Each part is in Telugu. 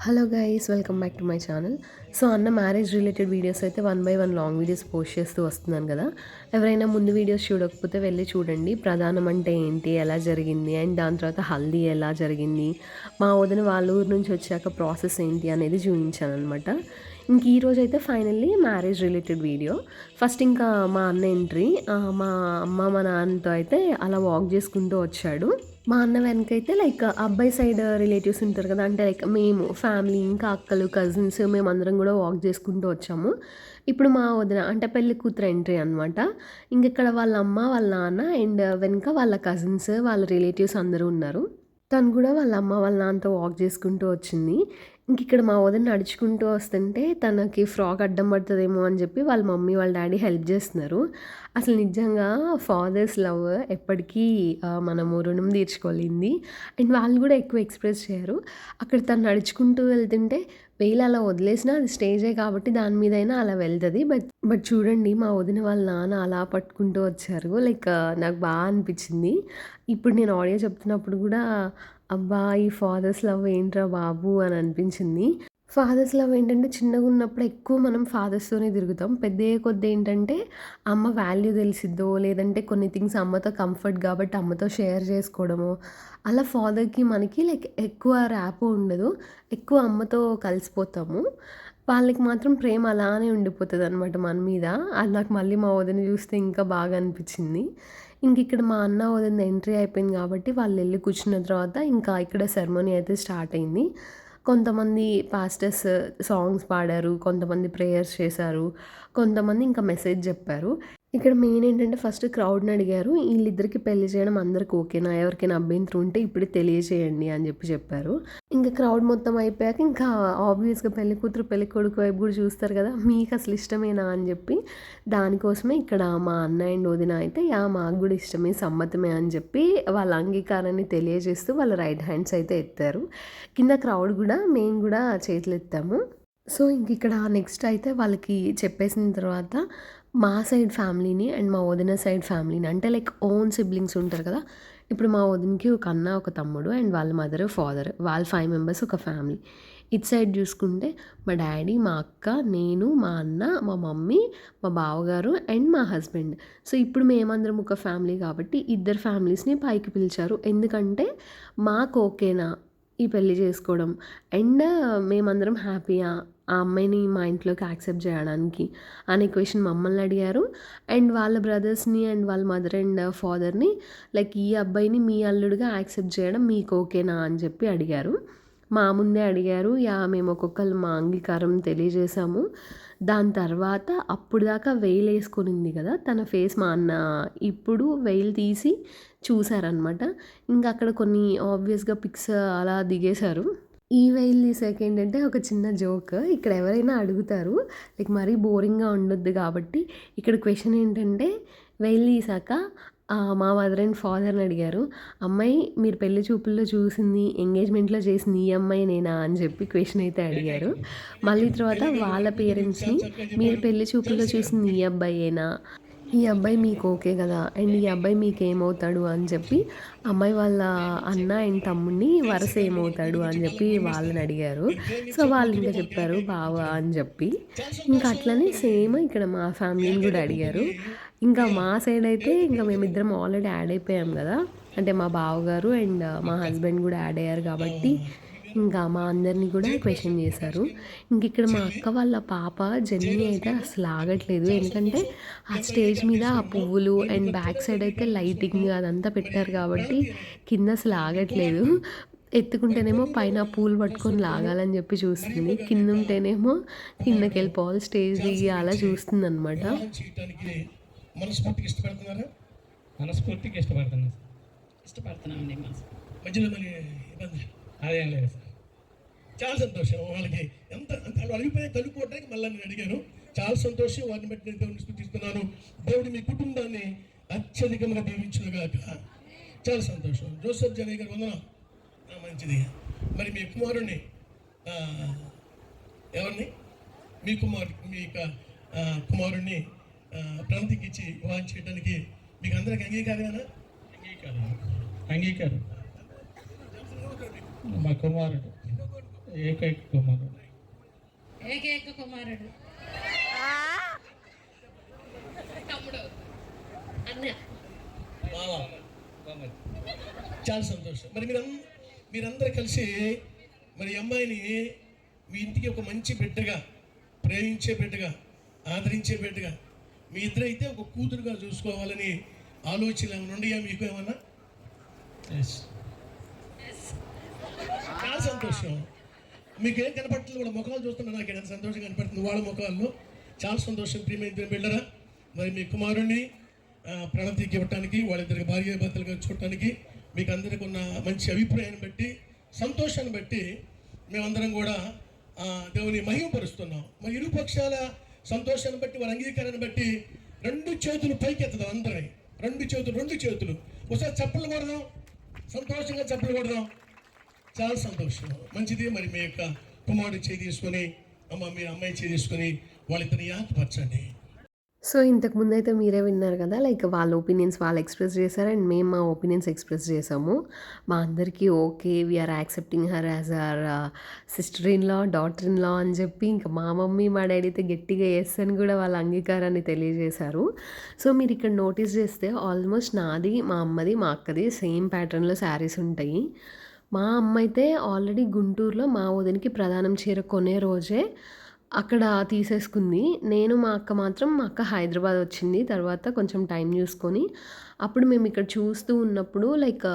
Hello guys welcome back to my channel so అన్న మ్యారేజ్ రిలేటెడ్ వీడియోస్ అయితే one by one long videos post చేస్తూ వస్తున్నాను కదా. ఎవరైనా ముందు వీడియోస్ చూడకపోతే వెళ్ళి చూడండి. ప్రధానం అంటే ఏంటి ఎలా జరిగింది అండ్ దాని తర్వాత హల్దీ ఎలా జరిగింది మా వదిన వాళ్ళ ఊరు నుంచి వచ్చాక ప్రాసెస్ ఏంటి అనేది చూపించాను అనమాట ఇంక ఈరోజు అయితే finally marriage related video first ఇంకా మా అన్న ఎంట్రీ మా అమ్మ మా నాన్నతో అయితే అలా వాక్ చేసుకుంటూ వచ్చాడు. మా అన్న వెనకైతే లైక్ అబ్బాయి సైడ్ రిలేటివ్స్ ఉంటారు కదా అంటే లైక్ మేము ఫ్యామిలీ ఇంకా అక్కలు కజిన్స్ మేమందరం కూడా వాక్ చేసుకుంటూ వచ్చాము. ఇప్పుడు మా వదిన అంటే పెళ్ళి కూతురు ఎంట్రీ అనమాట ఇంక ఇక్కడ వాళ్ళ అమ్మ వాళ్ళ నాన్న అండ్ వెనక వాళ్ళ కజిన్స్ వాళ్ళ రిలేటివ్స్ అందరూ ఉన్నారు. తను కూడా వాళ్ళ అమ్మ వాళ్ళ నాన్నతో వాక్ చేసుకుంటూ వచ్చింది. ఇంక ఇక్కడ మా వదిన నడుచుకుంటూ వస్తుంటే తనకి ఫ్రాక్ అడ్డం పడుతుందేమో అని చెప్పి వాళ్ళ మమ్మీ వాళ్ళ డాడీ హెల్ప్ చేస్తున్నారు. అసలు నిజంగా ఫాదర్స్ లవ్ ఎప్పటికీ మనము రుణం తీర్చుకోలేంది అండ్ వాళ్ళు కూడా ఎక్కువ ఎక్స్ప్రెస్ చేయరు. అక్కడ తను నడుచుకుంటూ వెళ్తుంటే వేలు అలా వదిలేసినా అది స్టేజే కాబట్టి దాని మీదైనా అలా వెళ్తుంది. బట్ బట్ చూడండి మా వదిన వాళ్ళ నాన్న అలా పట్టుకుంటూ వచ్చారు. లైక్ నాకు బాగా అనిపించింది. ఇప్పుడు నేను ఆడియో చెప్తున్నప్పుడు కూడా అబ్బా ఈ ఫాదర్స్ లవ్ ఏంట్రా బాబు అని అనిపించింది. ఫాదర్స్ లవ్ ఏంటంటే చిన్నగా ఉన్నప్పుడు ఎక్కువ మనం ఫాదర్స్తోనే తిరుగుతాం. పెద్ద కొద్ది ఏంటంటే అమ్మ వాల్యూ తెలిసిద్దో లేదంటే కొన్ని థింగ్స్ అమ్మతో కంఫర్ట్ కాబట్టి అమ్మతో షేర్ చేసుకోవడము. అలా ఫాదర్కి మనకి లైక్ ఎక్కువ ర్యాప్ ఉండదు. ఎక్కువ అమ్మతో కలిసిపోతాము. వాళ్ళకి మాత్రం ప్రేమ అలానే ఉండిపోతుంది అనమాట మన మీద. అది నాకు మళ్ళీ మా వదిన చూస్తే ఇంకా బాగా అనిపించింది. ఇంక ఇక్కడ మా అన్న వదిన ఎంట్రీ అయిపోయింది కాబట్టి వాళ్ళు వెళ్ళి కూర్చున్న తర్వాత ఇంకా ఇక్కడ సెరమనీ అయితే స్టార్ట్ అయింది. కొంతమంది పాస్టర్స్ సాంగ్స్ పాడారు కొంతమంది ప్రేయర్స్ చేశారు కొంతమంది ఇంకా మెసేజ్ చెప్పారు. ఇక్కడ మెయిన్ ఏంటంటే ఫస్ట్ క్రౌడ్ని అడిగారు. వీళ్ళిద్దరికి పెళ్ళి చేయడం అందరికి ఓకేనా ఎవరికైనా అభ్యంతరం ఉంటే ఇప్పుడే తెలియజేయండి అని చెప్పి చెప్పారు. ఇంకా క్రౌడ్ మొత్తం అయిపోయాక ఇంకా ఆబ్వియస్గా పెళ్ళి కూతురు పెళ్ళి కొడుకు వైపు కూడా చూస్తారు కదా మీకు అసలు ఇష్టమేనా అని చెప్పి దానికోసమే ఇక్కడ మా అన్న అండ్ వదిన అయితే యా మాకు కూడా ఇష్టమే సమ్మతమే అని చెప్పి వాళ్ళ అంగీకారాన్ని తెలియజేస్తూ వాళ్ళ రైట్ హ్యాండ్స్ అయితే ఎత్తారు. కింద క్రౌడ్ కూడా మేము కూడా చేతులు ఎత్తాము సో ఇంక ఇక్కడ నెక్స్ట్ అయితే వాళ్ళకి చెప్పేసిన తర్వాత మా సైడ్ ఫ్యామిలీని అండ్ మా వదిన సైడ్ ఫ్యామిలీని. అంటే లైక్ ఓన్ సిబ్లింగ్స్ ఉంటారు కదా. ఇప్పుడు మా వదినకి ఒక అన్న ఒక తమ్ముడు అండ్ వాళ్ళ మదర్ ఫాదర్. వాళ్ళ ఫైవ్ మెంబర్స్ ఒక ఫ్యామిలీ. ఇటు సైడ్ చూసుకుంటే మా డాడీ మా అక్క నేను మా అన్న మా మమ్మీ మా బావగారు అండ్ మా హస్బెండ్. సో ఇప్పుడు మేమందరం ఒక ఫ్యామిలీ కాబట్టి ఇద్దరు ఫ్యామిలీస్ని పైకి పిలిచారు. ఎందుకంటే మాకు ఓకేనా ఈ పెళ్ళి చేసుకోవడం? అండ్ మేమందరం హ్యాపీయా? ఆ అమ్మాయిని మా ఇంట్లోకి యాక్సెప్ట్ చేయడానికి అనే క్వశ్చన్ మమ్మల్ని అడిగారు. అండ్ వాళ్ళ బ్రదర్స్ని అండ్ వాళ్ళ మదర్ అండ్ ఫాదర్ని లైక్ ఈ అబ్బాయిని మీ అల్లుడిగా యాక్సెప్ట్ చేయడం మీకు ఓకేనా అని చెప్పి అడిగారు. మా ముందే అడిగారు. యా మేము ఒక్కొక్కరు మా అంగీకారం తెలియజేశాము. దాని తర్వాత అప్పుడు దాకా వెయిల్ వేసుకునింది కదా తన ఫేస్ మా అన్న ఇప్పుడు వెయిల్ తీసి చూసారనమాట ఇంకా అక్కడ కొన్ని ఆబ్వియస్గా పిక్స్ అలా దిగేశారు. ఈ వెయిల్ తీసాక ఏంటంటే ఒక చిన్న జోక్. ఇక్కడ ఎవరైనా అడుగుతారు లైక్ మరీ బోరింగ్గా ఉండొద్దు కాబట్టి ఇక్కడ క్వశ్చన్ ఏంటంటే వెయిల్ తీసాక మా మదర్ అండ్ ఫాదర్ని అడిగారు. అమ్మాయి మీరు పెళ్ళి చూపుల్లో చూసింది ఎంగేజ్మెంట్లో చేసింది ఈ అమ్మాయి నేనా? అని చెప్పి క్వశ్చన్ అయితే అడిగారు. మళ్ళీ తర్వాత వాళ్ళ పేరెంట్స్ని మీరు పెళ్ళి చూపుల్లో చూసింది ఈ అబ్బాయేనా? ఈ అబ్బాయి మీకు ఓకే కదా? అండ్ ఈ అబ్బాయి మీకు ఏమవుతాడు అని చెప్పి అమ్మాయి వాళ్ళ అన్న అండ్ తమ్ముడిని వరుస ఏమవుతాడు అని చెప్పి వాళ్ళని అడిగారు. సో వాళ్ళు ఇంకా చెప్పారు బావా అని చెప్పి. ఇంకా అట్లనే సేమ్ ఇక్కడ మా ఫ్యామిలీని కూడా అడిగారు. ఇంకా మా సైడ్ అయితే ఇంకా మేమిద్దరం ఆల్రెడీ యాడ్ అయిపోయాం కదా? అంటే మా బావగారు అండ్ మా హస్బెండ్ కూడా యాడ్ అయ్యారు కాబట్టి ఇంకా మా అందరినీ కూడా క్వశ్చన్ చేశారు. ఇంక ఇక్కడ మా అక్క వాళ్ళ పాప జర్నీ అయితే అసలు ఆగట్లేదు. ఎందుకంటే ఆ స్టేజ్ మీద ఆ పువ్వులు అండ్ బ్యాక్ సైడ్ అయితే లైటింగ్ అదంతా పెట్టారు కాబట్టి కింద అసలు ఆగట్లేదు. ఎత్తుకుంటేనేమో పైన పూలు పట్టుకొని లాగాలని చెప్పి చూస్తుంది. కింద ఉంటేనేమో కిందకి వెళ్ళిపోవాలి స్టేజ్ దిగి అలా చూస్తుంది అనమాట చేయటానికి మనస్ఫూర్తిగా ఇష్టపడుతున్నారా ఇష్టపడుతున్నామండి మధ్యలో మరి ఇబ్బంది. అదేం లేదు సార్. చాలా సంతోషం. వాళ్ళకి ఎంత అంత వాళ్ళు అడిగిపోయి కలుపుకోవడానికి మళ్ళీ నేను అడిగాను. చాలా సంతోషం. వారిని బట్టి నేను దేవుని స్థుతిస్తున్నాను దేవుడు మీ కుటుంబాన్ని అత్యధికంగా దీవించుగాక చాలా సంతోషం. జోసఫ్ జనయ్య గారు వందనం. మంచిది. మరి మీ కుమారుణ్ణి ఎవరిని? మీ కుమారు మీ యొక్క కుమారుణ్ణి ప్రాంతికి ఇచ్చి వివాహం చేయడానికి మీకు అందరికి అంగీకారమేనా? అంగీకారం. అంగీకారం. మా కుమారుడు. ఏకైక కుమారుడు. ఏకైక కుమారుడు. తమ్ముడు. మామ చాలా సంతోషం. మరి మీరు మీరందరూ కలిసి మరి అమ్మాయిని మీ ఇంటికి ఒక మంచి బిడ్డగా ప్రేమించే బిడ్డగా ఆదరించే బిడ్డగా మీ ఇద్దరైతే ఒక కూతురుగా చూసుకోవాలని ఆలోచన ఏమైనా ఉన్నాయా మీకు ఏమన్నా? సంతోషం మీకు ఏం కనపడుతుంది వాళ్ళ ముఖాలు చూస్తున్నా నాకు ఎంత సంతోషం కనపడుతుంది. వాళ్ళ ముఖాల్లో చాలా సంతోషం ప్రియమైన బిడ్డరా. మరి మీ కుమారుణ్ణి ప్రణతికి ఇవ్వటానికి వాళ్ళిద్దరికి భార్య భర్తలుగా చూడటానికి మీకు అందరికి ఉన్న మంచి అభిప్రాయాన్ని బట్టి సంతోషాన్ని బట్టి మేమందరం కూడా దేవుని మహిమపరుస్తున్నాం. మరి ఇరు పక్షాల సంతోషాన్ని బట్టి వారి అంగీకారాన్ని బట్టి రెండు చేతులు పైకెత్తుదాం అందరినీ రెండు చేతులు రెండు చేతులు. ఒకసారి చప్పలు కొడదాం. సంతోషంగా చప్పలు కొడదాం. చాలా సంతోషం. మంచిది మరి మీ యొక్క కుమారుడు చేయి తీసుకొని అమ్మ మీ అమ్మాయి చేయి తీసుకొని వాళ్ళిద్దరిని యాతపరచండి సో ఇంతకు ముందు అయితే మీరే విన్నారు కదా లైక్ వాళ్ళ ఒపీనియన్స్ వాళ్ళు ఎక్స్ప్రెస్ చేశారు అండ్ మేము మా ఒపీనియన్స్ ఎక్స్ప్రెస్ చేసాము మా అందరికీ okay we are accepting her as our sister in law daughter in law అని చెప్పి ఇంకా మా మమ్మీ మా డాడీ అయితే గట్టిగా ఎస్ అని కూడా వాళ్ళ అంగీకారాన్ని తెలియజేశారు. సో మీరు ఇక్కడ నోటీస్ చేస్తే ఆల్మోస్ట్ నాది మా అమ్మది మా అక్కది సేమ్ ప్యాటర్న్లో శారీస్ ఉంటాయి. మా అమ్మ అయితే ఆల్రెడీ గుంటూరులో మా వదినికి ప్రధానం చీర కొనే రోజే అక్కడ తీసేసుకుంది. నేను మా అక్క మాత్రం మా అక్క హైదరాబాద్ వచ్చింది. తర్వాత కొంచెం టైం చూసుకొని అప్పుడు మేము ఇక్కడ చూస్తూ ఉన్నప్పుడు లైక్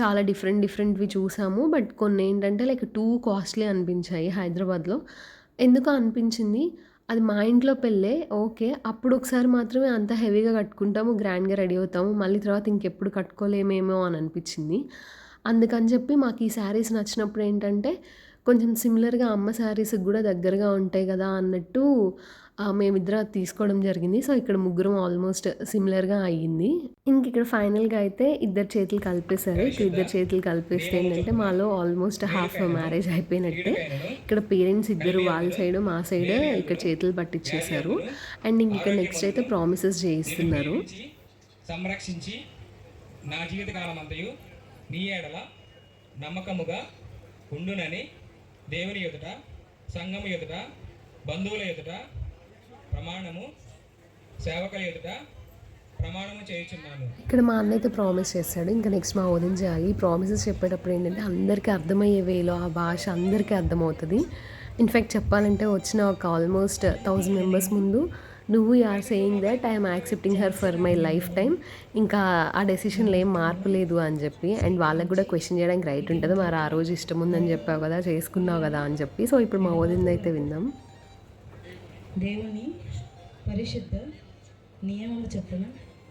చాలా డిఫరెంట్ డిఫరెంట్వి చూసాము. బట్ కొన్ని ఏంటంటే లైక్ టూ కాస్ట్లీ అనిపించాయి హైదరాబాద్లో. ఎందుకు అనిపించింది? అది మా ఇంట్లో పెళ్ళే. ఓకే. అప్పుడు ఒకసారి మాత్రమే అంత హెవీగా కట్టుకుంటాము గ్రాండ్గా రెడీ అవుతాము. మళ్ళీ తర్వాత ఇంకెప్పుడు కట్టుకోలేమేమో అని అనిపించింది. అందుకని చెప్పి మాకు ఈ శారీస్ నచ్చినప్పుడు ఏంటంటే కొంచెం సిమిలర్గా అమ్మ శారీస్కి కూడా దగ్గరగా ఉంటాయి కదా అన్నట్టు మేమిద్దరం అది తీసుకోవడం జరిగింది. సో ఇక్కడ ముగ్గురం ఆల్మోస్ట్ సిమిలర్గా అయ్యింది. ఇంక ఇక్కడ ఫైనల్గా అయితే ఇద్దరు చేతులు కలిపేశారు. ఇక్కడ ఇద్దరు చేతులు కలిపేస్తే ఏంటంటే మాలో ఆల్మోస్ట్ హాఫ్ మ్యారేజ్ అయిపోయినట్టే. ఇక్కడ పేరెంట్స్ ఇద్దరు వాళ్ళ సైడ్ మా సైడ్ ఇక్కడ చేతులు పట్టించేశారు అండ్ ఇంక ఇక్కడ నెక్స్ట్ అయితే ప్రామిసెస్ చేయిస్తున్నారు. సంరక్షించి నా జీవితకాలం అంతయు నీ ఏడల నమ్మకముగా ఉండునని దేవుని ఎదుట సంఘము ఎదుట బంధువుల ఎదుట ప్రమాణము సేవకుల ఎదుట ప్రమాణము ఇక్కడ మా అన్నయ్యతో ప్రామిస్ చేస్తాడు. ఇంకా నెక్స్ట్ మా వదిన చేయాలి ఈ ప్రామిసెస్ చెప్పేటప్పుడు ఏంటంటే అందరికీ అర్థమయ్యే వేలో ఆ భాష అందరికీ అర్థమవుతుంది. ఇన్ఫ్యాక్ట్ చెప్పాలంటే వచ్చిన ఒక ఆల్మోస్ట్ థౌజండ్ మెంబర్స్ ముందు నువ్వు are saying that I'm accepting her for my life time ఇంకా ఆ డెసిషన్లో ఏం మార్పు లేదు అని చెప్పి అండ్ వాళ్ళకి కూడా క్వశ్చన్ చేయడానికి రైట్ ఉంటుంది. మరి ఆ రోజు ఇష్టం ఉందని చెప్పావు కదా చేసుకున్నావు కదా అని చెప్పి. సో ఇప్పుడు మా వదిన అయితే విందాం. దేవుని పరిశుద్ధ నియమము చొప్పున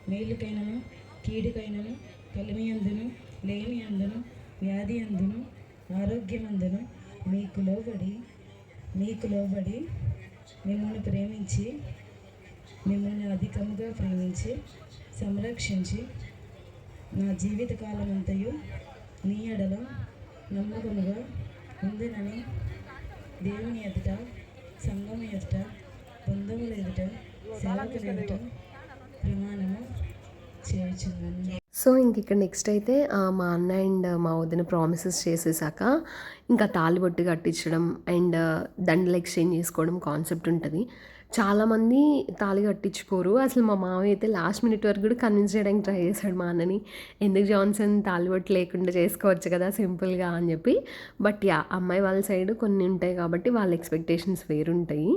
మేలుకైనను కీడుకైనను కలిమి అందును లేమి అందును వ్యాధి అందును ఆరోగ్యమందును మీకు లోబడి మీకు లోబడి మిమ్మల్ని ప్రేమించి మిమ్మల్ని అధికముగా ప్రేమించి సంరక్షించి నా జీవితకాలం అంతయు నీ ఎడల నమ్మకముగా ఉందినని దేవుని ఎదుట సంఘం ఎదుట బంధువుల ఎదుట సేవకుల ఎదుట ప్రమాణము చేయుచున్నాను. సో ఇంక ఇక్కడ నెక్స్ట్ అయితే మా అన్న అండ్ మా వదిన ప్రామిసెస్ చేసేసాక ఇంకా తాలిబొట్టు కట్టించడం అండ్ దండలు ఎక్స్చేంజ్ చేసుకోవడం కాన్సెప్ట్ ఉంటుంది. చాలామంది తాళి కట్టించుకోరు. అసలు మా మామయ్య అయితే లాస్ట్ మినిట్ వరకు కూడా కన్విన్స్ చేయడానికి ట్రై చేశాడు మా అన్నని. ఎందుకు జాన్సన్ తాలిబొట్టు లేకుండా చేసుకోవచ్చు కదా సింపుల్గా అని చెప్పి. బట్ యా అమ్మాయి వాళ్ళ సైడ్ కొన్ని ఉంటాయి కాబట్టి వాళ్ళ ఎక్స్పెక్టేషన్స్ వేరుంటాయి.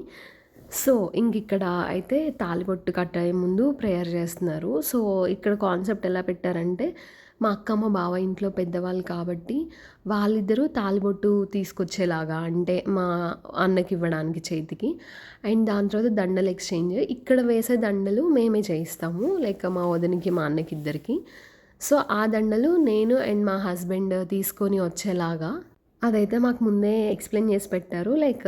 సో ఇంక ఇక్కడ అయితే తాలిబొట్టు కట్టే ముందు ప్రేయర్ చేస్తున్నారు. సో ఇక్కడ కాన్సెప్ట్ ఎలా పెట్టారంటే మా అక్కమ్మ బావ ఇంట్లో పెద్దవాళ్ళు కాబట్టి వాళ్ళిద్దరూ తాలిబొట్టు తీసుకొచ్చేలాగా అంటే మా అన్నకి ఇవ్వడానికి చేతికి. అండ్ దాని తర్వాత దండలు ఎక్స్చేంజ్. ఇక్కడ వేసే దండలు మేమే చేయిస్తాము లైక్ మా వదినకి మా అన్నకి ఇద్దరికి. సో ఆ దండలు నేను అండ్ మా హస్బెండ్ తీసుకొని వచ్చేలాగా. అదైతే మాకు ముందే ఎక్స్ప్లెయిన్ చేసి పెట్టారు. లైక్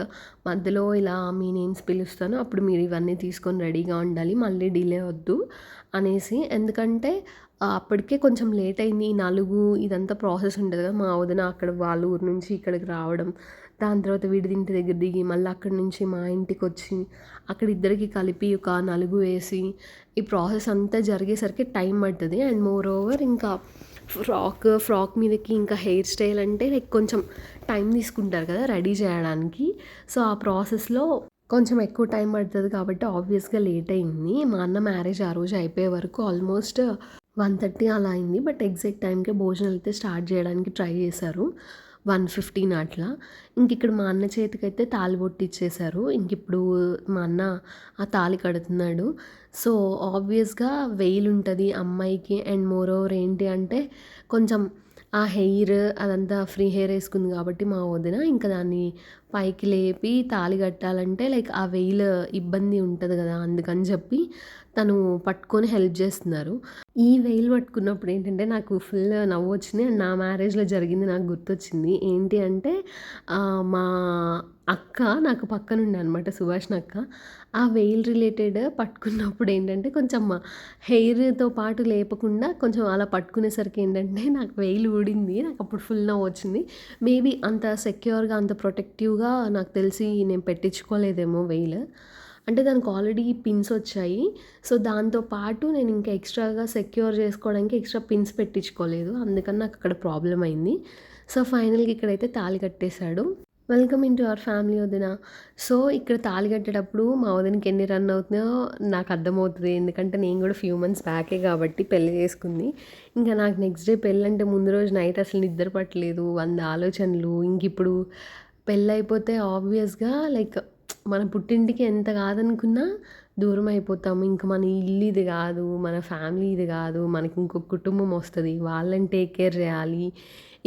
మధ్యలో ఇలా మీ నేమ్స్ పిలుస్తాను అప్పుడు మీరు ఇవన్నీ తీసుకొని రెడీగా ఉండాలి మళ్ళీ డిలే వద్దు అనేసి. ఎందుకంటే అప్పటికే కొంచెం లేట్ అయింది. ఈ నలుగు ఇదంతా ప్రాసెస్ ఉంటుంది కదా. మా వదిన అక్కడ వాళ్ళ ఊరు నుంచి ఇక్కడికి రావడం దాని తర్వాత విడిదింటి దగ్గర దిగి మళ్ళీ అక్కడి నుంచి మా ఇంటికి వచ్చి అక్కడ ఇద్దరికి కలిపి ఒక నలుగు వేసి ఈ ప్రాసెస్ అంతా జరిగేసరికి టైం పడుతుంది. అండ్ మోర్ ఓవర్ ఇంకా ఫ్రాక్ ఫ్రాక్ మీదకి ఇంకా హెయిర్ స్టైల్ అంటే లైక్ కొంచెం టైం తీసుకుంటారు కదా రెడీ చేయడానికి. సో ఆ ప్రాసెస్లో కొంచెం ఎక్కువ టైం పడుతుంది కాబట్టి ఆబ్వియస్గా లేట్ అయింది. మా అన్న మ్యారేజ్ ఆ రోజు అయిపోయే వరకు ఆల్మోస్ట్ వన్ థర్టీ అలా అయింది. బట్ ఎగ్జాక్ట్ టైంకే భోజనాలు అయితే స్టార్ట్ చేయడానికి ట్రై చేశారు. వన్ ఫిఫ్టీన్ అట్లా. ఇంక ఇక్కడ మా అన్న చేతికైతే తాళి బొట్టు ఇచ్చేశారు ఇంక ఇప్పుడు మా అన్న ఆ తాళి కడుతున్నాడు. సో ఆబ్వియస్గా వెయిల్ ఉంటుంది అమ్మాయికి. అండ్ మోర్ ఓవర్ ఏంటి అంటే కొంచెం ఆ హెయిర్ అదంతా ఫ్రీ హెయిర్ వేసుకుంది కాబట్టి మా వదిన ఇంకా దాన్ని పైకి లేపి తాళి కట్టాలంటే లైక్ ఆ వెయిల్ ఇబ్బంది ఉంటుంది కదా అందుకని చెప్పి తను పట్టుకొని హెల్ప్ చేస్తున్నారు. ఈ వెయిల్ పట్టుకున్నప్పుడు ఏంటంటే నాకు ఫుల్ నవ్వు వచ్చింది. అండ్ నా మ్యారేజ్లో జరిగింది నాకు గుర్తొచ్చింది. ఏంటి అంటే మా అక్క నాకు పక్కనుండే అనమాట సుభాష్ణ అక్క. ఆ వెయిల్ రిలేటెడ్ పట్టుకున్నప్పుడు ఏంటంటే కొంచెం హెయిర్తో పాటు లేపకుండా కొంచెం అలా పట్టుకునేసరికి ఏంటంటే నాకు వెయిల్ ఊడింది. నాకు అప్పుడు ఫుల్ నవ్వు వచ్చింది. మేబీ అంత సెక్యూర్గా అంత ప్రొటెక్టివ్గా నాకు తెలిసి నేను పెట్టించుకోలేదేమో వెయిల్ అంటే దానికి ఆల్రెడీ పిన్స్ వచ్చాయి. సో దాంతో పాటు నేను ఇంకా ఎక్స్ట్రాగా సెక్యూర్ చేసుకోవడానికి ఎక్స్ట్రా పిన్స్ పెట్టించుకోలేదు. అందుకని నాకు అక్కడ ప్రాబ్లం అయింది. సో ఫైనల్గా ఇక్కడైతే తాళి కట్టేశాడు. Welcome in to our family వదిన. సో ఇక్కడ తాళి కట్టేటప్పుడు మా వదినకి ఎన్ని రన్ అవుతుందో నాకు అర్థమవుతుంది. ఎందుకంటే నేను కూడా ఫ్యూ మంత్స్ బ్యాకే కాబట్టి పెళ్ళి చేసుకుంది. ఇంకా నాకు నెక్స్ట్ డే పెళ్ళి అంటే ముందు రోజు నైట్ అసలు నిద్ర పట్టలేదు. వంద ఆలోచనలు. ఇంక ఇప్పుడు పెళ్ళి అయిపోతే ఆబ్వియస్గా లైక్ మన పుట్టింటికి ఎంత కాదనుకున్నా దూరం అయిపోతాము. ఇంకా మన ఇల్లు ఇది కాదు మన ఫ్యామిలీ ఇది కాదు మనకి ఇంకొక కుటుంబం వస్తుంది వాళ్ళని టేక్ కేర్ చేయాలి.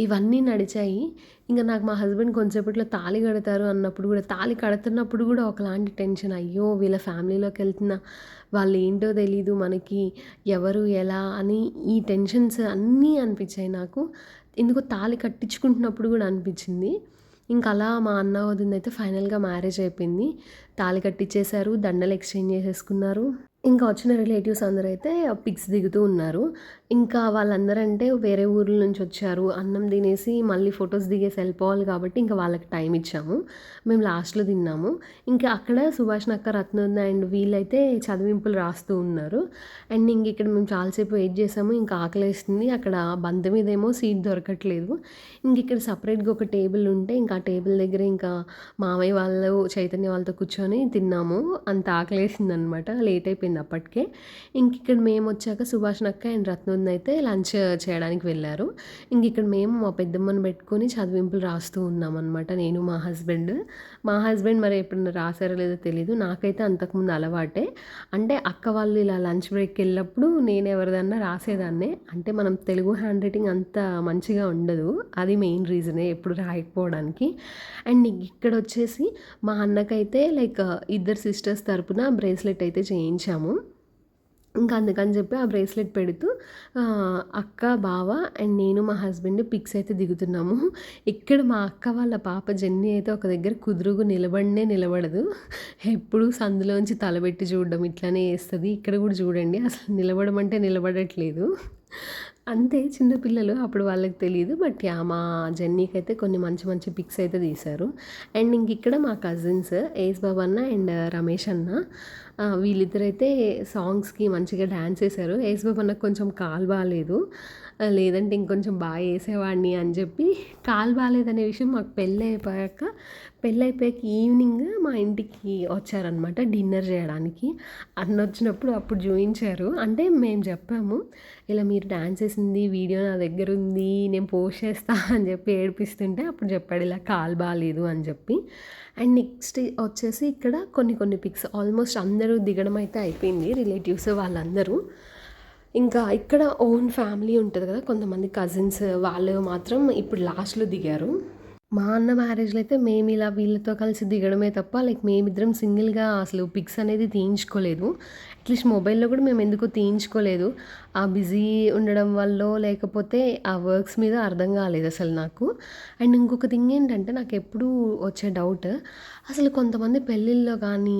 ఇవన్నీ నడిచాయి. ఇంకా నాకు మా హస్బెండ్ కొంచెంసేపట్లో తాళి కడతారు అన్నప్పుడు కూడా తాళి కడుతున్నప్పుడు కూడా ఒకలాంటి టెన్షన్ అయ్యో వీళ్ళ ఫ్యామిలీలోకి వెళ్తున్నా వాళ్ళు ఏంటో తెలీదు మనకి ఎవరు ఎలా అని ఈ టెన్షన్స్ అన్నీ అనిపించాయి నాకు. ఎందుకో తాళి కట్టించుకుంటున్నప్పుడు కూడా అనిపించింది. ఇంకా అలా మా అన్న వదిన అయితే ఫైనల్గా మ్యారేజ్ అయిపోయింది. తాళి కట్టించేశారు దండలు ఎక్స్చేంజ్ చేసేసుకున్నారు. ఇంకా వచ్చిన రిలేటివ్స్ అందరూ అయితే పిక్స్ దిగుతూ ఉన్నారు. ఇంకా వాళ్ళందరూ అంటే వేరే ఊర్ల నుంచి వచ్చారు. అన్నం తినేసి మళ్ళీ ఫొటోస్ దిగేసి వెళ్ళిపోవాలి కాబట్టి ఇంకా వాళ్ళకి టైం ఇచ్చాము. మేము లాస్ట్లో తిన్నాము. ఇంకా అక్కడ సుభాష్ నక్క రత్న అండ్ వీళ్ళైతే చదివింపులు రాస్తూ ఉన్నారు. అండ్ ఇంక ఇక్కడ మేము చాలాసేపు వెయిట్ చేసాము. ఇంకా ఆకలేస్తుంది అక్కడ బంధ మీద ఏమో సీట్ దొరకట్లేదు. ఇంక ఇక్కడ సపరేట్గా ఒక టేబుల్ ఉంటే ఇంకా ఆ టేబుల్ దగ్గర ఇంకా మామయ్య వాళ్ళు చైతన్య వాళ్ళతో కూర్చొని తిన్నాము. అంత ఆకలేసింది అనమాట లేట్ అయిపోయింది. అప్పటికే ఇంక ఇక్కడ మేము వచ్చాక సుభాష్ నక్క అండ్ రత్నంద్ అయితే లంచ్ చేయడానికి వెళ్ళారు. ఇంక ఇక్కడ మేము మా పెద్దమ్మని పెట్టుకొని చదివింపులు రాస్తూ ఉన్నాం నేను మా హస్బెండ్. మా హస్బెండ్ మరి ఎప్పుడన్నా రాశారో లేదో తెలియదు నాకైతే అంతకుముందు అలవాటే. అంటే అక్క వాళ్ళు ఇలా లంచ్ బ్రేక్కి వెళ్ళినప్పుడు నేను ఎవరిదన్నా రాసేదాన్నే. అంటే మనం తెలుగు హ్యాండ్ రైటింగ్ అంత మంచిగా ఉండదు. అది మెయిన్ రీజనే ఎప్పుడు రాయకపోవడానికి. అండ్ ఇక్కడ వచ్చేసి మా అన్నకైతే లైక్ ఇద్దరు సిస్టర్స్ తరపున బ్రేస్లెట్ అయితే చేయించాము. ఇంకా అందుకని చెప్పి ఆ బ్రేస్లెట్ పెడుతూ అక్క బావ అండ్ నేను మా హస్బెండ్ పిక్స్ అయితే దిగుతున్నాము. ఇక్కడ మా అక్క వాళ్ళ పాప జెన్నీ అయితే ఒక దగ్గర కుదురుగు నిలబడినే నిలబడదు. ఎప్పుడు సందులోంచి తలబెట్టి చూడడం ఇట్లానే వేస్తుంది ఇక్కడ కూడా చూడండి అసలు నిలబడమంటే నిలబడట్లేదు. అంతే చిన్నపిల్లలు అప్పుడు వాళ్ళకి తెలియదు బట్ మా జర్నీకి అయితే కొన్ని మంచి మంచి పిక్స్ అయితే తీశారు. అండ్ ఇంక ఇక్కడ మా కజిన్స్ ఏస్ బాబు అన్న అండ్ రమేష్ అన్న వీళ్ళిద్దరైతే సాంగ్స్కి మంచిగా డ్యాన్స్ వేశారు ఏస్ బాబు అన్నకు కొంచెం కాలు బాగాలేదు లేదంటే ఇంకొంచెం బాగా వేసేవాడిని అని చెప్పి కాలు బాగాలేదనే విషయం మాకు పెళ్ళి అయిపోయాక పెళ్ళైపోయాక ఈవినింగ్ మా ఇంటికి వచ్చారనమాట డిన్నర్ చేయడానికి. అన్న వచ్చినప్పుడు అప్పుడు చూపించారు అంటే మేము చెప్పాము ఇలా మీరు డ్యాన్స్ వేసింది వీడియో నా దగ్గర ఉంది నేను పోస్ట్ చేస్తా అని చెప్పి ఏడిపిస్తుంటే అప్పుడు చెప్పాడు ఇలా కాలు బాగాలేదు అని చెప్పి. అండ్ నెక్స్ట్ వచ్చేసి ఇక్కడ కొన్ని కొన్ని పిక్స్ ఆల్మోస్ట్ అందరూ దిగడం అయితే అయిపోయింది రిలేటివ్స్ వాళ్ళందరూ. ఇంకా ఇక్కడ ఓన్ ఫ్యామిలీ ఉంటుంది కదా కొంతమంది కజిన్స్ వాళ్ళు మాత్రం ఇప్పుడు లాస్ట్లో దిగారు. మా అన్న మ్యారేజ్లో అయితే మేము ఇలా వీళ్ళతో కలిసి దిగడమే తప్ప లైక్ మేమిద్దరం సింగిల్గా అసలు పిక్స్ అనేది తీయించుకోలేదు. అట్లీస్ట్ మొబైల్లో కూడా మేము ఎందుకో తీయించుకోలేదు. ఆ బిజీ ఉండడం వల్ల లేకపోతే ఆ వర్క్స్ మీద అర్థం కాలేదు అసలు నాకు. అండ్ ఇంకొక థింగ్ ఏంటంటే నాకు ఎప్పుడూ వచ్చే డౌట్ అసలు కొంతమంది పెళ్ళిళ్ళలో కానీ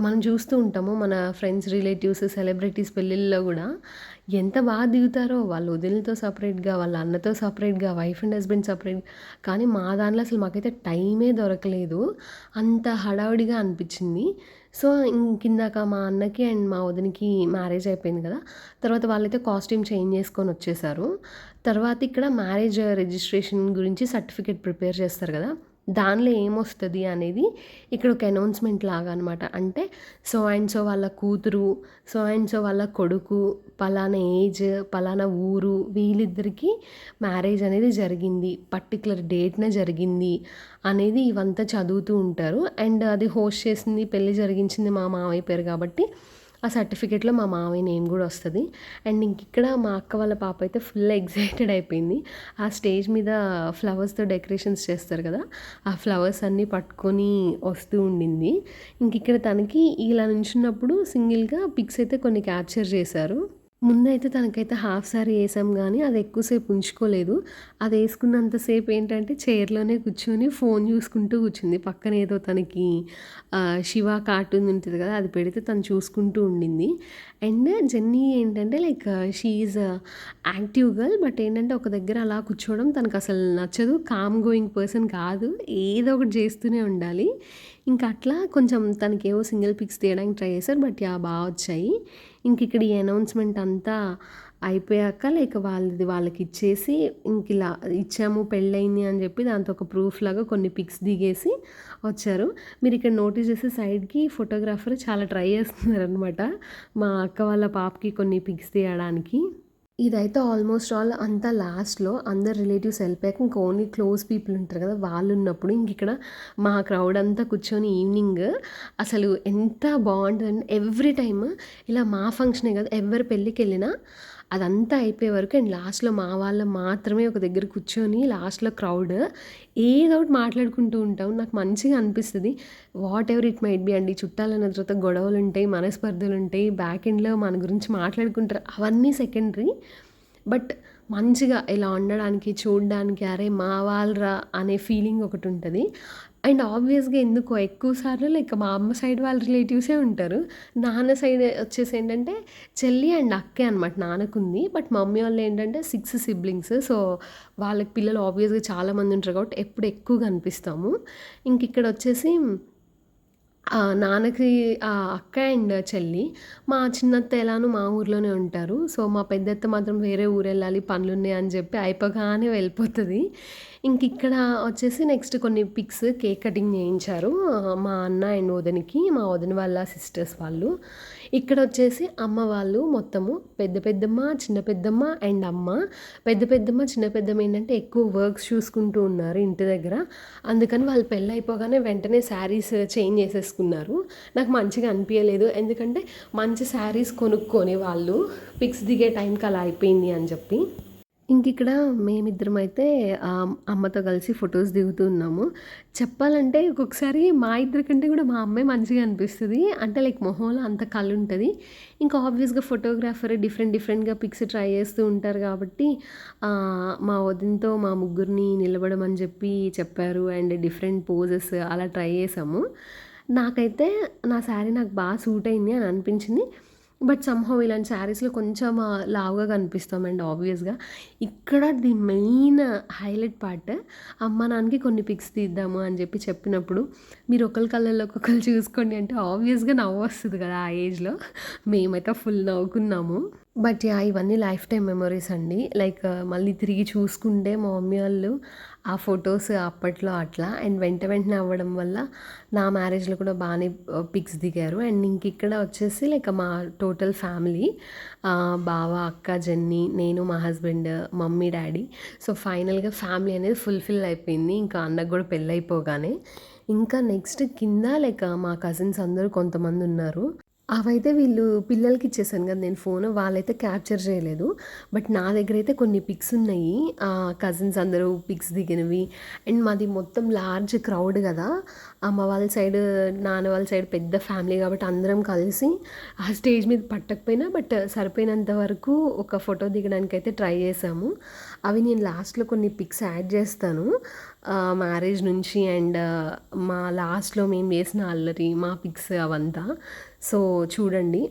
మనం చూస్తూ ఉంటాము మన ఫ్రెండ్స్ రిలేటివ్స్ సెలబ్రిటీస్ పెళ్ళిళ్ళలో కూడా ఎంత బాగా దిగుతారో వాళ్ళ వదినలతో సపరేట్గా వాళ్ళ అన్నతో సపరేట్గా వైఫ్ అండ్ హస్బెండ్ సపరేట్ కానీ మా దాంట్లో అసలు మాకైతే టైమే దొరకలేదు. అంత హడావుడిగా అనిపించింది. సో ఇంకిందాక మా అన్నకి అండ్ మా వదినికి మ్యారేజ్ అయిపోయింది కదా తర్వాత వాళ్ళైతే కాస్ట్యూమ్ చేంజ్ చేసుకొని వచ్చేసారు. తర్వాత ఇక్కడ మ్యారేజ్ రిజిస్ట్రేషన్ గురించి సర్టిఫికేట్ ప్రిపేర్ చేస్తారు కదా దానిలో ఏమొస్తుంది అనేది ఇక్కడ ఒక అనౌన్స్మెంట్ లాగా అనమాట అంటే సో అండ్ సో వాళ్ళ కూతురు సో అండ్ సో వాళ్ళ కొడుకు పలానా ఏజ్ పలానా ఊరు వీళ్ళిద్దరికీ మ్యారేజ్ అనేది జరిగింది. పర్టికులర్ డేట్న జరిగింది అనేది ఇవంతా చదువుతూ ఉంటారు. అండ్ అది హోస్ట్ చేసింది పెళ్ళి జరిగించింది మా మామయ్య పేరు కాబట్టి ఆ సర్టిఫికేట్లో మా మామయ్య నేమ్ కూడా వస్తుంది. అండ్ ఇంక ఇక్కడ మా అక్క వాళ్ళ పాప అయితే ఫుల్ ఎగ్జైటెడ్ అయిపోయింది. ఆ స్టేజ్ మీద ఫ్లవర్స్తో డెకరేషన్స్ చేస్తారు కదా ఆ ఫ్లవర్స్ అన్నీ పట్టుకొని వస్తూ ఉండింది. ఇంక ఇక్కడ తనకి ఇలా నుంచున్నప్పుడు సింగిల్గా పిక్స్ అయితే కొన్ని క్యాప్చర్ చేశారు. ముందైతే తనకైతే హాఫ్ సారీ వేసాం కానీ అది ఎక్కువసేపు ఉంచుకోలేదు. అది వేసుకున్నంతసేపు ఏంటంటే చైర్లోనే కూర్చొని ఫోన్ చూసుకుంటూ కూర్చుంది. పక్కన ఏదో తనకి శివ కార్టూన్ ఉంటుంది కదా అది పెడితే తను చూసుకుంటూ ఉండింది. అండ్ జెన్నీ ఏంటంటే like she active girl but ఏంటంటే ఒక దగ్గర అలా కూర్చోవడం తనకు అసలు నచ్చదు. కామ్ గోయింగ్ పర్సన్ కాదు. ఏదో ఒకటి చేస్తూనే ఉండాలి. ఇంకా అట్లా కొంచెం తనకేవో సింగిల్ పిక్స్ తీయడానికి ట్రై చేశారు బట్ యా బాగా వచ్చాయి. ఇంక ఇక్కడ ఈ అనౌన్స్మెంట్ అంతా అయిపోయాక లైక్ వాళ్ళది వాళ్ళకి ఇచ్చేసి ఇంక ఇలా ఇచ్చాము పెళ్ళయింది అని చెప్పి దాంతో ఒక ప్రూఫ్ లాగా కొన్ని పిక్స్ దిగేసి వచ్చారు. మీరు ఇక్కడ నోటీస్ చేసే సైడ్కి ఫోటోగ్రాఫర్ చాలా ట్రై చేస్తున్నారు అనమాట మా అక్క వాళ్ళ పాపకి కొన్ని పిక్స్ తీయడానికి. ఇదైతే ఆల్మోస్ట్ ఆల్ అంతా లాస్ట్లో అందరు రిలేటివ్స్ వెళ్ళిపోయాక ఇంకా ఓన్లీ క్లోజ్ పీపుల్ ఉంటారు కదా వాళ్ళు ఉన్నప్పుడు ఇంక ఇక్కడ మా క్రౌడ్ అంతా కూర్చొని ఈవినింగ్ అసలు ఎంత బాగుంటుంది ఎవ్రీ టైమ్ ఇలా మా ఫంక్షనే కదా ఎవరి పెళ్ళికి వెళ్ళినా అదంతా అయిపోయే వరకు అండ్ లాస్ట్లో మా వాళ్ళ మాత్రమే ఒక దగ్గర కూర్చొని లాస్ట్లో క్రౌడ్ ఏదో ఒకటి మాట్లాడుకుంటూ ఉంటాం. నాకు మంచిగా అనిపిస్తుంది. Whatever it might be అండి చుట్టాలన్న తర్వాత గొడవలు ఉంటాయి మనస్పర్ధలు ఉంటాయి బ్యాక్ ఎండ్లో మన గురించి మాట్లాడుకుంటారు అవన్నీ సెకండరీ బట్ మంచిగా ఇలా ఉండడానికి చూడడానికి అరే మా వాళ్ళరా అనే ఫీలింగ్ ఒకటి ఉంటుంది. అండ్ ఆబ్వియస్గా ఎందుకో ఎక్కువ సార్లు లైక్ మా అమ్మ సైడ్ వాళ్ళ రిలేటివ్సే ఉంటారు. నాన్న సైడ్ వచ్చేసి ఏంటంటే చెల్లి అండ్ అక్కే అనమాట నాన్నకుంది. బట్ మమ్మీ వాళ్ళు ఏంటంటే సిక్స్ సిబ్లింగ్స్. సో వాళ్ళకి పిల్లలు ఆబ్వియస్గా చాలామంది ఉంటారు కాబట్టి ఎప్పుడు ఎక్కువ కనిపిస్తాము ఇంక ఇక్కడ వచ్చేసి నాన్నకి అక్క అండ్ చెల్లి. మా చిన్నత్త ఎలానో మా ఊర్లోనే ఉంటారు. సో మా పెద్దత్త మాత్రం వేరే ఊరు వెళ్ళాలి పనులు ఉన్నాయి అని చెప్పి అయిపోగానే వెళ్ళిపోతుంది. ఇంక ఇక్కడ వచ్చేసి నెక్స్ట్ కొన్ని పిక్స్ కేక్ కటింగ్ చేయించారు మా అన్న అండ్ వదినికి మా వదిన వాళ్ళ సిస్టర్స్ వాళ్ళు. ఇక్కడ వచ్చేసి అమ్మ వాళ్ళు మొత్తము పెద్ద పెద్దమ్మ చిన్న పెద్దమ్మ అండ్ అమ్మ. పెద్ద పెద్దమ్మ చిన్న పెద్దమ్మ ఏంటంటే ఎక్కువ వర్క్స్ చూసుకుంటూ ఉన్నారు ఇంటి దగ్గర. అందుకని వాళ్ళు పెళ్ళి అయిపోగానే వెంటనే శారీస్ చేంజ్ చేసేసుకున్నారు. నాకు మంచిగా అనిపించలేదు ఎందుకంటే మంచి శారీస్ కొనుక్కొని వాళ్ళు పిక్స్ దిగే టైంకి అలా అయిపోయింది అని చెప్పి. ఇంక ఇక్కడ మేమిద్దరం అయితే అమ్మతో కలిసి ఫొటోస్ దిగుతూ ఉన్నాము. చెప్పాలంటే ఒక్కొక్కసారి మా ఇద్దరి కంటే కూడా మా అమ్మాయి మంచిగా అనిపిస్తుంది. అంటే లైక్ మొహంలో అంత కళ్ళు ఉంటుంది. ఇంకా ఆబ్వియస్గా ఫోటోగ్రాఫర్ డిఫరెంట్ డిఫరెంట్గా పిక్స్ ట్రై చేస్తూ ఉంటారు కాబట్టి మా వదినతో మా ముగ్గురిని నిలబడమని చెప్పి చెప్పారు. అండ్ డిఫరెంట్ పోజెస్ అలా ట్రై చేసాము. నాకైతే నా శారీ నాకు బాగా సూట్ అయింది అని అనిపించింది. బట్ సమ్హౌ ఇలాంటి శారీస్లో కొంచెం లావుగా కనిపిస్తామండి ఆబ్వియస్గా ఇక్కడ ది మెయిన్ హైలైట్ పార్ట్ అమ్మ నాన్నకి కొన్ని పిక్స్ తీద్దాము అని చెప్పి చెప్పినప్పుడు మీరు ఒకరి కళ్ళల్లో ఒక్కొక్కరు చూసుకోండి అంటే ఆబ్వియస్గా నవ్వు వస్తుంది కదా ఆ ఏజ్లో మేమైతే ఫుల్ నవ్వుకున్నాము. బట్ యా ఇవన్నీ లైఫ్ టైం మెమరీస్ అండి. లైక్ మళ్ళీ తిరిగి చూసుకుంటే మా మమ్మీ వాళ్ళు ఆ ఫొటోస్ అప్పట్లో అట్లా. అండ్ వెంట వెంటనే అవ్వడం వల్ల నా మ్యారేజ్లో కూడా బాగానే పిక్స్ దిగారు. అండ్ ఇంక ఇక్కడ వచ్చేసి లైక్ మా టోటల్ ఫ్యామిలీ బావ అక్క జెన్నీ నేను మా హస్బెండ్ మమ్మీ డాడీ. సో ఫైనల్గా ఫ్యామిలీ అనేది ఫుల్ఫిల్ అయిపోయింది. ఇంకా అన్నకు కూడా పెళ్ళైపోగానే ఇంకా నెక్స్ట్ కింద లైక్ మా కజిన్స్ అందరూ కొంతమంది ఉన్నారు. అవైతే వీళ్ళు పిల్లలకి ఇచ్చేసాను కదా నేను ఫోన్ వాళ్ళైతే క్యాప్చర్ చేయలేదు. బట్ నా దగ్గర అయితే కొన్ని పిక్స్ ఉన్నాయి. కజిన్స్ అందరూ పిక్స్ దిగినవి. అండ్ మాది మొత్తం లార్జ్ క్రౌడ్ కదా. అమ్మ వాళ్ళ సైడ్ నాన్న వాళ్ళ సైడ్ పెద్ద ఫ్యామిలీ కాబట్టి అందరం కలిసి ఆ స్టేజ్ మీద పట్టకపోయినా బట్ సరిపోయినంత వరకు ఒక ఫోటో దిగడానికి అయితే ట్రై చేసాము అవి నేను లాస్ట్లో కొన్ని పిక్స్ యాడ్ చేస్తాను. మ్యారేజ్ నుంచి అండ్ మా లాస్ట్లో మేము వేసిన అల్లరి మా పిక్స్ అవంతా. సో చూడండి.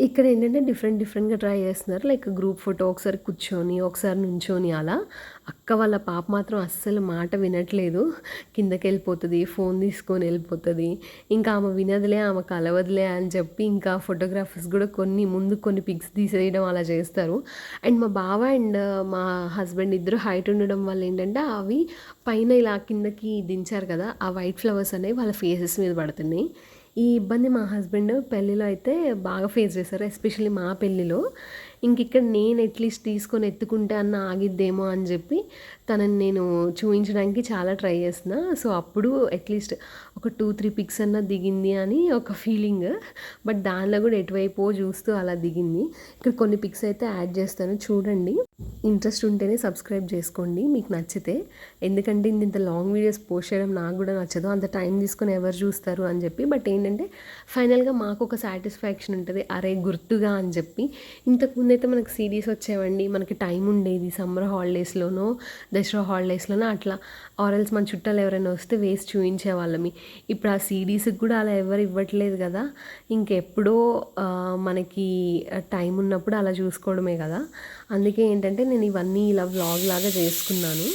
ఇక్కడ ఏంటంటే డిఫరెంట్ డిఫరెంట్గా ట్రై చేస్తున్నారు. లైక్ గ్రూప్ ఫోటో ఒకసారి కూర్చొని ఒకసారి నుంచొని అలా. అక్క వాళ్ళ పాప మాత్రం అస్సలు మాట వినట్లేదు. కిందకి వెళ్ళిపోతుంది ఫోన్ తీసుకొని వెళ్ళిపోతుంది. ఇంకా ఆమె వినదులే ఆమె కలవదులే అని చెప్పి ఇంకా ఫోటోగ్రాఫర్స్ కూడా కొన్ని ముందు కొన్ని పిక్స్ తీసేయడం అలా చేస్తారు. అండ్ మా బావ అండ్ uh, మా హస్బెండ్ ఇద్దరు హైట్ ఉండడం వల్ల ఏంటంటే అవి పైన ఇలా కిందకి దించారు కదా ఆ వైట్ ఫ్లవర్స్ అనేవి వాళ్ళ ఫేసెస్ మీద పడుతున్నాయి. ఈ ఇబ్బంది మా హస్బెండ్ పెళ్ళిలో అయితే బాగా ఫేస్ చేశారు ఎస్పెషల్లీ మా పెళ్ళిలో. ఇంక ఇక్కడ నేను అట్లీస్ట్ తీసుకొని ఎత్తుకుంటే అన్న ఆగిద్దేమో అని చెప్పి తనని నేను చూపించడానికి చాలా ట్రై చేసిన సో అప్పుడు అట్లీస్ట్ ఒక టూ త్రీ పిక్స్ అన్న దిగింది అని ఒక ఫీలింగ్. బట్ దానిలో కూడా ఎటువైపో చూస్తూ అలా దిగింది. ఇక్కడ కొన్ని పిక్స్ అయితే యాడ్ చేస్తాను. చూడండి. ఇంట్రెస్ట్ ఉంటేనే సబ్స్క్రైబ్ చేసుకోండి. మీకు నచ్చితే. ఎందుకంటే ఇంత ఇంత లాంగ్ వీడియోస్ పోస్ట్ చేయడం నాకు కూడా నచ్చదు. అంత టైం తీసుకొని ఎవరు చూస్తారు అని చెప్పి. బట్ ఏంటంటే ఫైనల్గా మాకు ఒక సాటిస్ఫాక్షన్ ఉంటుంది. అరే గుర్తుగా అని చెప్పి. ఇంతకుముందు ముందైతే మనకి సిరీస్ వచ్చేవండి. మనకి టైం ఉండేది సమ్మర్ హాలిడేస్లోనో దసరా హాలిడేస్లోనో అట్లా. ఆరల్స్ మన చుట్టాలు ఎవరైనా వస్తే వేసి చూపించే వాళ్ళమి ఇప్పుడు ఆ సిరీస్కి కూడా అలా ఎవరు ఇవ్వట్లేదు కదా. ఇంకెప్పుడో మనకి టైం ఉన్నప్పుడు అలా చూసుకోవడమే కదా. అందుకే ఏంటంటే నేను ఇవన్నీ ఇలా వ్లాగ్ లాగా చేసుకున్నాను.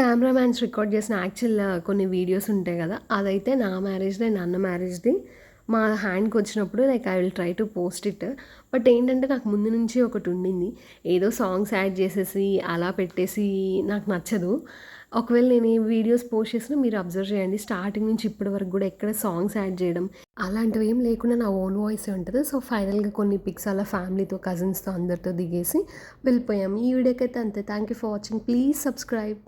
కెమెరామ్యాన్స్ రికార్డ్ చేసిన యాక్చువల్ కొన్ని వీడియోస్ ఉంటాయి కదా. అదైతే నా మ్యారేజ్ డే నాన్న మ్యారేజ్ మ్యారేజ్ది మా హ్యాండ్కి వచ్చినప్పుడు like I will try to post it but ఏంటంటే నాకు ముందు నుంచి ఒకటి ఉండింది. ఏదో సాంగ్స్ యాడ్ చేసేసి అలా పెట్టేసి నాకు నచ్చదు. ఒకవేళ నేను ఏ వీడియోస్ పోస్ట్ చేసినా మీరు అబ్జర్వ్ చేయండి. స్టార్టింగ్ నుంచి ఇప్పటి వరకు కూడా ఎక్కడ సాంగ్స్ యాడ్ చేయడం అలాంటివి ఏం లేకుండా నా ఓన్ వాయిస్ ఉంటుంది. సో ఫైనల్గా కొన్ని పిక్స్ అలా ఫ్యామిలీతో కజిన్స్తో అందరితో దిగేసి వెళ్ళిపోయాము. ఈ వీడియోకి అయితే అంతే. Thank you for watching please subscribe